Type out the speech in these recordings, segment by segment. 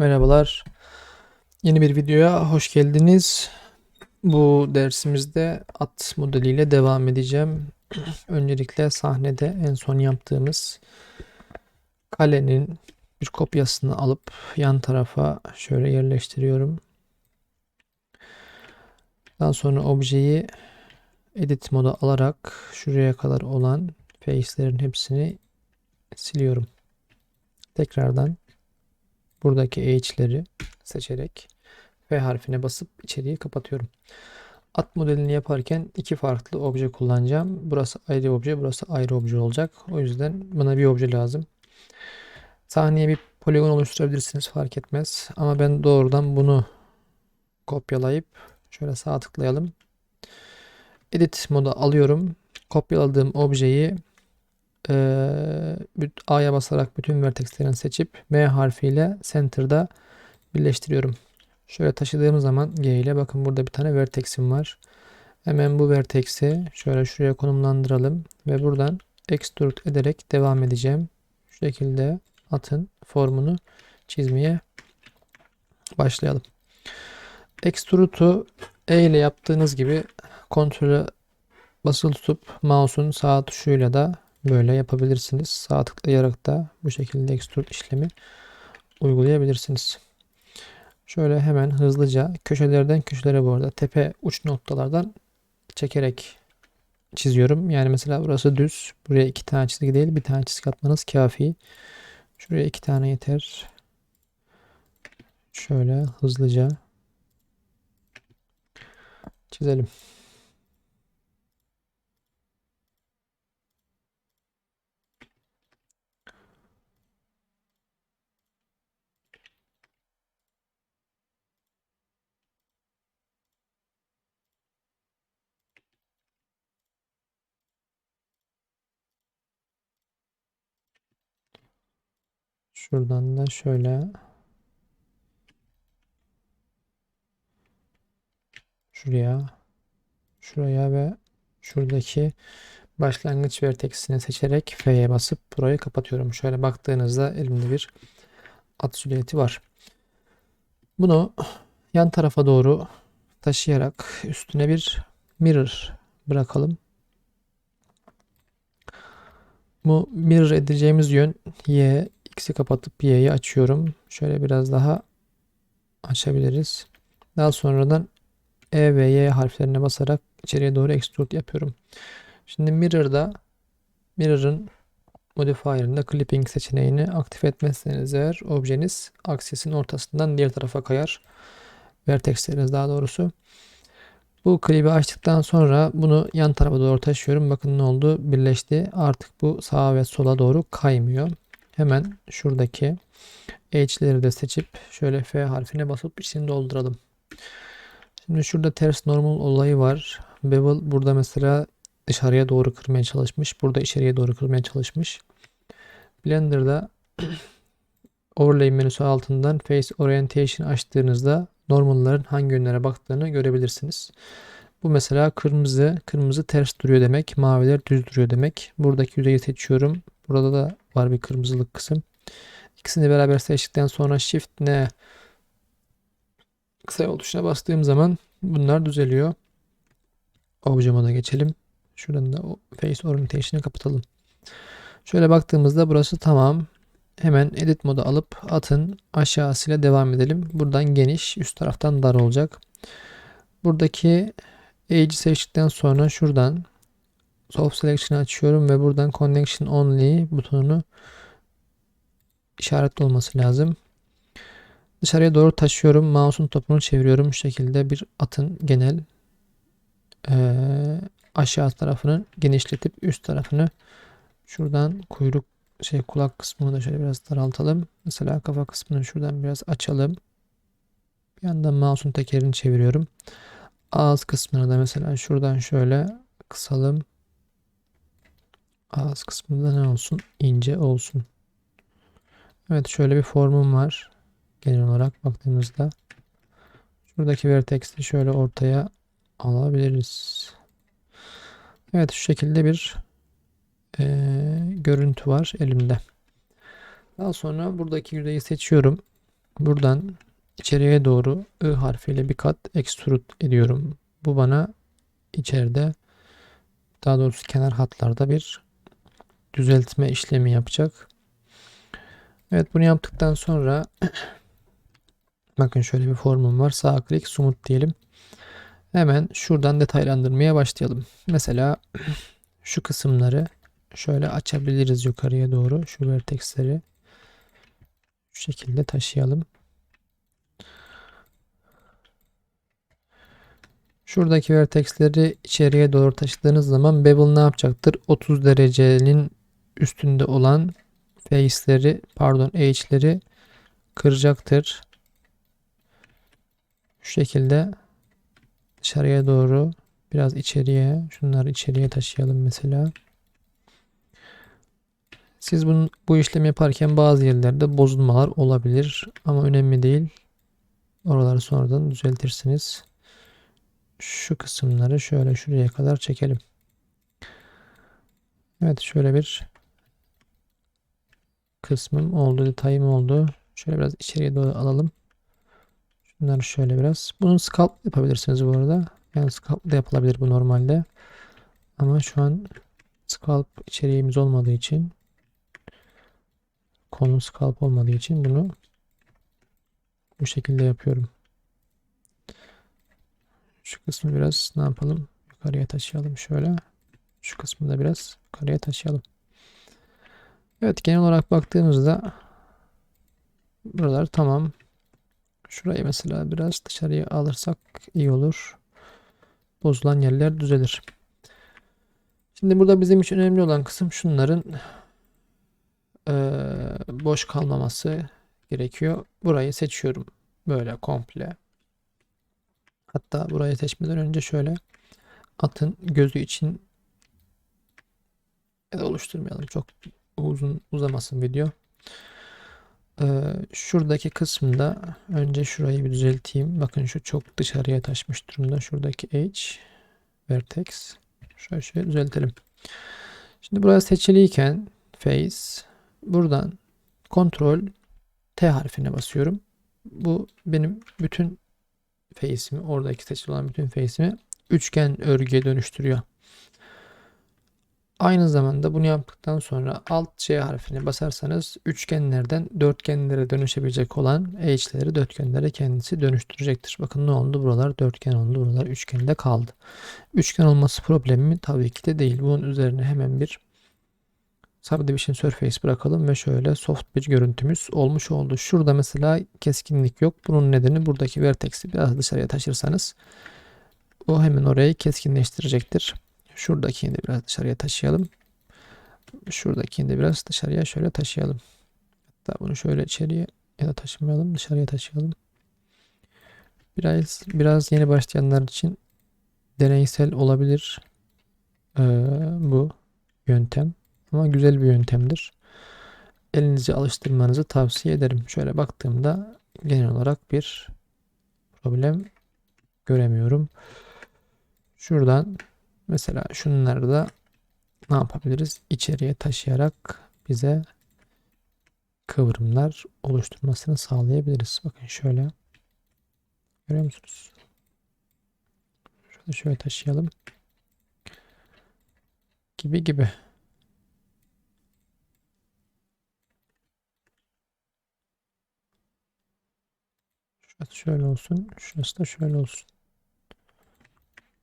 Merhabalar. Yeni bir videoya hoş geldiniz. Bu dersimizde at modeliyle devam edeceğim. Öncelikle sahnede en son yaptığımız kalenin bir kopyasını alıp yan tarafa şöyle yerleştiriyorum. Daha sonra objeyi edit moda alarak şuraya kadar olan face'lerin hepsini siliyorum. Tekrardan buradaki h'leri seçerek F harfine basıp içeriği kapatıyorum. At modelini yaparken iki farklı obje kullanacağım. Burası ayrı obje, burası ayrı obje olacak. O yüzden bana bir obje lazım. Sahneye bir poligon oluşturabilirsiniz fark etmez. Ama ben doğrudan bunu kopyalayıp şöyle sağ tıklayalım. Edit moda alıyorum. Kopyaladığım objeyi A'ya basarak bütün vertexlerini seçip M harfiyle center'da birleştiriyorum. Şöyle taşıdığım zaman G ile bakın burada bir tane vertex'im var. Hemen bu vertex'i şöyle şuraya konumlandıralım ve buradan extrude ederek devam edeceğim. Şu şekilde atın formunu çizmeye başlayalım. Extrude'u E ile yaptığınız gibi kontrolü basılı tutup mouse'un sağ tuşuyla da böyle yapabilirsiniz. Sağ tıklayarak da bu şekilde extrude işlemi uygulayabilirsiniz. Şöyle hemen hızlıca köşelerden köşelere bu arada tepe uç noktalardan çekerek çiziyorum. Yani mesela burası düz. Buraya iki tane çizgi değil bir tane çizgi atmanız kafi. Şuraya iki tane yeter. Şöyle hızlıca çizelim. Şuradan da şöyle şuraya şuraya ve şuradaki başlangıç vertexini seçerek F'ye basıp burayı kapatıyorum. Şöyle baktığınızda elimde bir at silüeti var. Bunu yan tarafa doğru taşıyarak üstüne bir mirror bırakalım. Bu mirror edeceğimiz yön Y, X'i kapatıp Y'yi açıyorum. Şöyle biraz daha açabiliriz. Daha sonradan E ve Y harflerine basarak içeriye doğru extrude yapıyorum. Şimdi mirror'da mirror'ın modifier'ında clipping seçeneğini aktif etmezseniz eğer objeniz aksisin ortasından diğer tarafa kayar. Vertexleriniz daha doğrusu. Bu klibi açtıktan sonra bunu yan tarafa doğru taşıyorum. Bakın ne oldu? Birleşti. Artık bu sağa ve sola doğru kaymıyor. Hemen şuradaki H'leri de seçip şöyle F harfine basıp içini dolduralım. Şimdi şurada ters normal olayı var. Bevel burada mesela dışarıya doğru kırmaya çalışmış. Burada içeriye doğru kırmaya çalışmış. Blender'da Overlay menüsü altından Face Orientation açtığınızda normalların hangi yönlere baktığını görebilirsiniz. Bu mesela kırmızı, kırmızı ters duruyor demek. Maviler düz duruyor demek. Buradaki yüzeyi seçiyorum. Burada da var bir kırmızılık kısım. İkisini beraber seçtikten sonra Shift N kısa yol tuşuna bastığım zaman bunlar düzeliyor. Obje moda geçelim. Şuradan da Face Orientation'ı kapatalım. Şöyle baktığımızda burası tamam. Hemen edit modu alıp atın aşağısıyla devam edelim. Buradan geniş, üst taraftan dar olacak. Buradaki Age'i seçtikten sonra şuradan Soft Selection'ı açıyorum ve buradan Connection Only butonunu işaretli olması lazım. Dışarıya doğru taşıyorum. Mouse'un topunu çeviriyorum. Şu şekilde bir atın genel eee, aşağı tarafını genişletip üst tarafını şuradan kuyruk şey kulak kısmını da şöyle biraz daraltalım. Mesela kafa kısmını şuradan biraz açalım. Bir yandan mouse'un tekerini çeviriyorum. Ağız kısmını da mesela şuradan şöyle kısalım. Ağız kısmında ne olsun? İnce olsun. Evet şöyle bir formum var. Genel olarak baktığımızda. Şuradaki vertex'i şöyle ortaya alabiliriz. Evet şu şekilde bir eee, görüntü var elimde. Daha sonra buradaki yüzeyi seçiyorum. buradan içeriye doğru I harfiyle bir kat extrude ediyorum. Bu bana içeride daha doğrusu kenar hatlarda bir düzeltme işlemi yapacak. Evet bunu yaptıktan sonra bakın şöyle bir formum var. Sağ klik sumut diyelim. Hemen şuradan detaylandırmaya başlayalım. Mesela şu kısımları şöyle açabiliriz yukarıya doğru. Şu vertexleri şu şekilde taşıyalım. Şuradaki vertexleri içeriye doğru taşıdığınız zaman bevel ne yapacaktır? 30 derecenin üstünde olan face'leri pardon edge'leri kıracaktır. Şu şekilde dışarıya doğru biraz içeriye şunları içeriye taşıyalım mesela. Siz bunun, bu işlemi yaparken bazı yerlerde bozulmalar olabilir ama önemli değil. Oraları sonradan düzeltirsiniz. Şu kısımları şöyle şuraya kadar çekelim. Evet şöyle bir kısmım oldu, detayım oldu. Şöyle biraz içeriye doğru alalım. Şunları şöyle biraz. Bunu scalp yapabilirsiniz bu arada. Yani scalp da yapılabilir bu normalde. Ama şu an scalp içeriğimiz olmadığı için konu scalp olmadığı için bunu bu şekilde yapıyorum. Şu kısmı biraz ne yapalım? Yukarıya taşıyalım şöyle. Şu kısmı da biraz yukarıya taşıyalım. Evet genel olarak baktığımızda buralar tamam. Şurayı mesela biraz dışarıya alırsak iyi olur. Bozulan yerler düzelir. Şimdi burada bizim için önemli olan kısım şunların eee, boş kalmaması gerekiyor. Burayı seçiyorum. Böyle komple. Hatta burayı seçmeden önce şöyle atın gözü için ya da oluşturmayalım. Çok uzun uzamasın video. Ee, şuradaki kısımda önce şurayı bir düzelteyim. Bakın şu çok dışarıya taşmış durumda. Şuradaki H vertex şöyle şöyle düzeltelim. Şimdi burası seçiliyken face buradan kontrol T harfine basıyorum. Bu benim bütün face'imi oradaki seçili olan bütün face'imi üçgen örgüye dönüştürüyor. Aynı zamanda bunu yaptıktan sonra alt C harfine basarsanız üçgenlerden dörtgenlere dönüşebilecek olan H'leri dörtgenlere kendisi dönüştürecektir. Bakın ne oldu? Buralar dörtgen oldu. Buralar üçgende kaldı. Üçgen olması problemi mi? Tabii ki de değil. Bunun üzerine hemen bir Subdivision Surface bırakalım ve şöyle soft bir görüntümüz olmuş oldu. Şurada mesela keskinlik yok. Bunun nedeni buradaki vertex'i biraz dışarıya taşırsanız o hemen orayı keskinleştirecektir. Şuradakini de biraz dışarıya taşıyalım. Şuradakini de biraz dışarıya şöyle taşıyalım. Hatta bunu şöyle içeriye ya da taşımayalım. Dışarıya taşıyalım. Biraz biraz yeni başlayanlar için deneysel olabilir ee, bu yöntem. Ama güzel bir yöntemdir. Elinizi alıştırmanızı tavsiye ederim. Şöyle baktığımda genel olarak bir problem göremiyorum. Şuradan mesela şunları da ne yapabiliriz? İçeriye taşıyarak bize kıvrımlar oluşturmasını sağlayabiliriz. Bakın şöyle. Görüyor musunuz? Şöyle şöyle taşıyalım. Gibi gibi. Şurası şöyle olsun. Şurası da şöyle olsun.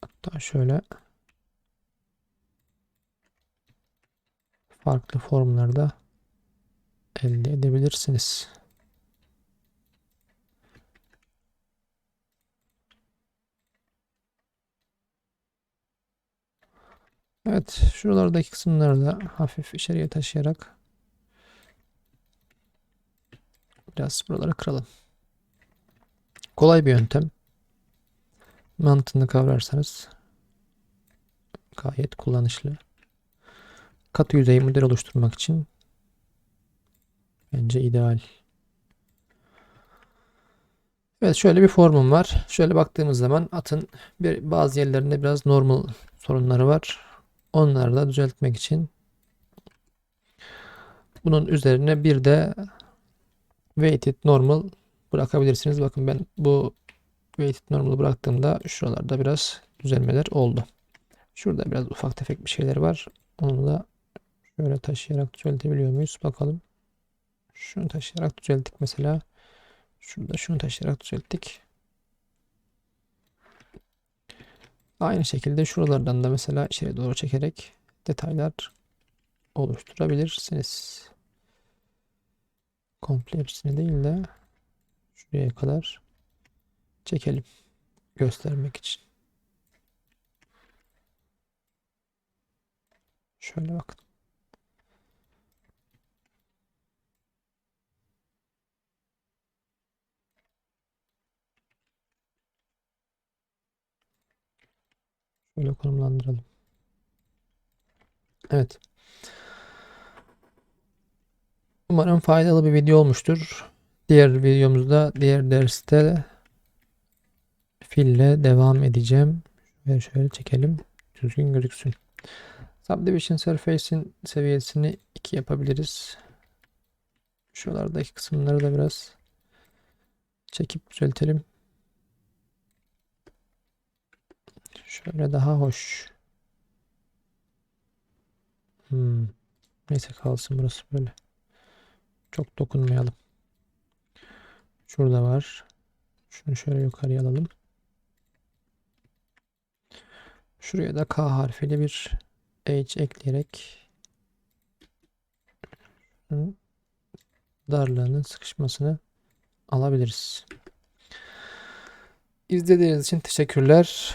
Hatta şöyle farklı formlarda elde edebilirsiniz. Evet, şuralardaki kısımları da hafif içeriye taşıyarak biraz buraları kıralım. Kolay bir yöntem. Mantığını kavrarsanız gayet kullanışlı. Katı yüzey model oluşturmak için bence ideal. Evet şöyle bir formum var. Şöyle baktığımız zaman atın bir, bazı yerlerinde biraz normal sorunları var. Onları da düzeltmek için bunun üzerine bir de weighted normal bırakabilirsiniz. Bakın ben bu weighted normal'ı bıraktığımda şuralarda biraz düzelmeler oldu. Şurada biraz ufak tefek bir şeyler var. Onu da şöyle taşıyarak düzeltebiliyor muyuz? Bakalım. Şunu taşıyarak düzelttik mesela. Şurada şunu taşıyarak düzelttik. Aynı şekilde şuralardan da mesela içeri doğru çekerek detaylar oluşturabilirsiniz. Komple hepsini değil de şuraya kadar çekelim göstermek için. Şöyle bakın. Şöyle konumlandıralım. Evet. Umarım faydalı bir video olmuştur. Diğer videomuzda, diğer derste fille devam edeceğim. Şöyle şöyle çekelim. Düzgün gözüksün. Subdivision Surface'in seviyesini 2 yapabiliriz. Şuralardaki kısımları da biraz çekip düzeltelim. Şöyle daha hoş. Hmm. Neyse kalsın burası böyle. Çok dokunmayalım. Şurada var. Şunu şöyle yukarıya alalım. Şuraya da K harfiyle bir H ekleyerek darlığının sıkışmasını alabiliriz. İzlediğiniz için teşekkürler.